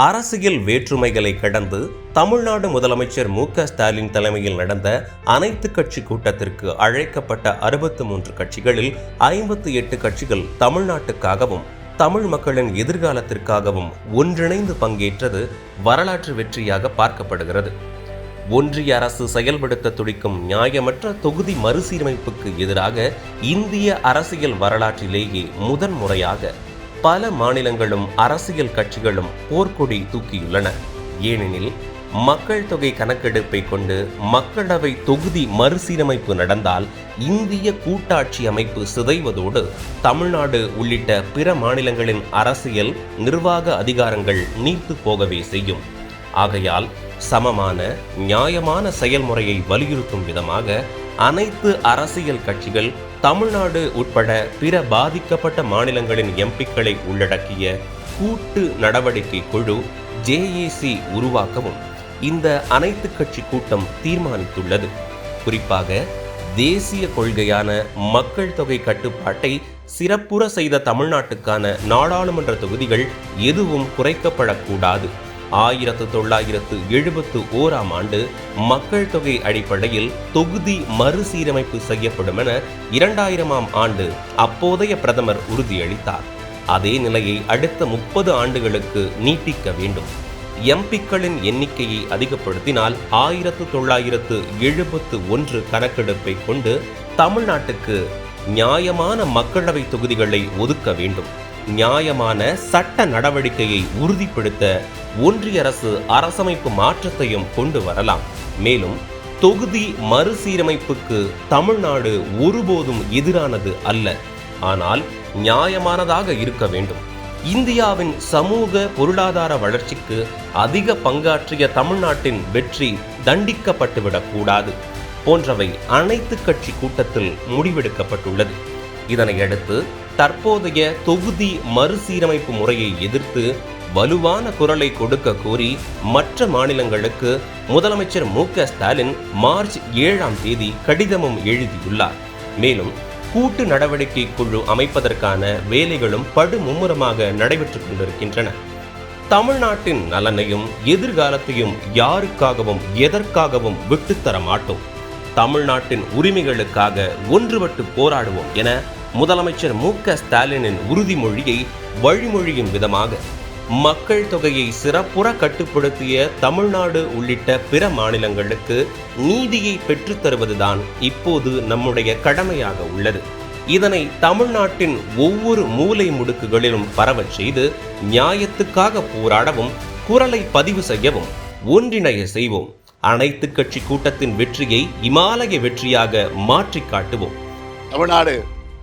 அரசியல் வேற்றுமைகளை கடந்து தமிழ்நாடு முதலமைச்சர் மு க ஸ்டாலின் தலைமையில் நடந்த அனைத்து கட்சி கூட்டத்திற்கு அழைக்கப்பட்ட அறுபத்து மூன்று கட்சிகளில் ஐம்பத்தி எட்டு கட்சிகள் தமிழ்நாட்டுக்காகவும் தமிழ் மக்களின் எதிர்காலத்திற்காகவும் ஒன்றிணைந்து பங்கேற்றது வரலாற்று வெற்றியாக பார்க்கப்படுகிறது. ஒன்றிய அரசு செயல்படுத்த துடிக்கும் நியாயமற்ற தொகுதி மறுசீரமைப்புக்கு எதிராக இந்திய அரசியல் வரலாற்றிலேயே முதன்முறையாக பல மாநிலங்களும் அரசியல் கட்சிகளும் போர்க்கொடி தூக்கியுள்ளன. ஏனெனில் மக்கள் தொகை கணக்கெடுப்பை கொண்டு மக்களவை தொகுதி மறுசீரமைப்பு நடந்தால் இந்திய கூட்டாட்சி அமைப்பு சிதைவதோடு தமிழ்நாடு உள்ளிட்ட பிற மாநிலங்களின் அரசியல் நிர்வாக அதிகாரங்கள் நீத்து போகவே செய்யும். ஆகையால் சமமான நியாயமான செயல்முறையை வலியுறுத்தும் விதமாக அனைத்து அரசியல் கட்சிகள் தமிழ்நாடு உட்பட பிற பாதிக்கப்பட்ட மாநிலங்களின் எம்பிக்களை உள்ளடக்கிய கூட்டு நடவடிக்கை குழு ஜேஏசி உருவாக்கவும் இந்த அனைத்து கட்சி கூட்டம் தீர்மானித்துள்ளது. குறிப்பாக தேசிய கொள்கையான மக்கள் தொகை கட்டுப்பாட்டை சிறப்புற செய்த தமிழ்நாட்டுக்கான நாடாளுமன்ற தொகுதிகள் எதுவும் குறைக்கப்படக்கூடாது. ஆயிரத்து தொள்ளாயிரத்து எழுபத்து ஓராம் ஆண்டு மக்கள் தொகை அடிப்படையில் தொகுதி மறுசீரமைப்பு செய்யப்படும் என இரண்டாயிரமாம் ஆண்டு அப்போதைய பிரதமர் உறுதியளித்தார். அதே நிலையை அடுத்த முப்பது ஆண்டுகளுக்கு நீட்டிக்க வேண்டும். எம்பிக்களின் எண்ணிக்கையை அதிகப்படுத்தினால் ஆயிரத்து தொள்ளாயிரத்து எழுபத்து ஒன்று கணக்கெடுப்பை கொண்டு தமிழ்நாட்டுக்கு நியாயமான மக்களவை தொகுதிகளை ஒதுக்க வேண்டும். நியாயமான சட்ட நடவடிக்கையை உறுதிப்படுத்த ஒன்றிய அரசு அரசமைப்பு மாற்றத்தையும் கொண்டு வரலாம். மேலும் தொகுதி மறுசீரமைப்புக்கு தமிழ்நாடு ஒருபோதும் எதிரானது அல்ல. ஆனால் நியாயமானதாக இருக்க வேண்டும். இந்தியாவின் சமூக பொருளாதார வளர்ச்சிக்கு அதிக பங்காற்றிய தமிழ்நாட்டின் வெற்றி தண்டிக்கப்பட்டுவிடக்கூடாது போன்றவை அனைத்து கட்சி கூட்டத்தில் முடிவெடுக்கப்பட்டுள்ளது. இதனையடுத்து தற்போதைய தொகுதி மறுசீரமைப்பு முறையை எதிர்த்து வலுவான குரலை கொடுக்க கோரி மற்ற மாநிலங்களுக்கு முதலமைச்சர் மு க ஸ்டாலின் மார்ச் ஏழாம் தேதி கடிதமும் எழுதியுள்ளார். மேலும் கூட்டு நடவடிக்கை குழு அமைப்பதற்கான வேலைகளும் படுமும்முரமாக நடைபெற்றுக் கொண்டிருக்கின்றன. தமிழ்நாட்டின் நலனையும் எதிர்காலத்தையும் யாருக்காகவும் எதற்காகவும் விட்டுத்தர மாட்டோம். தமிழ்நாட்டின் உரிமைகளுக்காக ஒன்றுபட்டு போராடுவோம் என முதலமைச்சர் மு க ஸ்டாலினின் உறுதிமொழியை வழிமொழியும் விதமாக மக்கள் தொகையை சிறப்புற கட்டுப்படுத்திய தமிழ்நாடு உள்ளிட்ட பிற மாநிலங்களுக்கு நீதியை பெற்றுத்தருவதுதான் இப்போது நம்முடைய கடமையாக உள்ளது. இதனை தமிழ்நாட்டின் ஒவ்வொரு மூலை முடுக்குகளிலும் பரவச் செய்து நியாயத்துக்காக போராடவும் குரலை பதிவு செய்யவும் ஒன்றிணைய செய்வோம். அனைத்து கட்சி கூட்டத்தின் வெற்றியை இமாலய வெற்றியாக மாற்றி காட்டுவோம். தமிழ்நாடு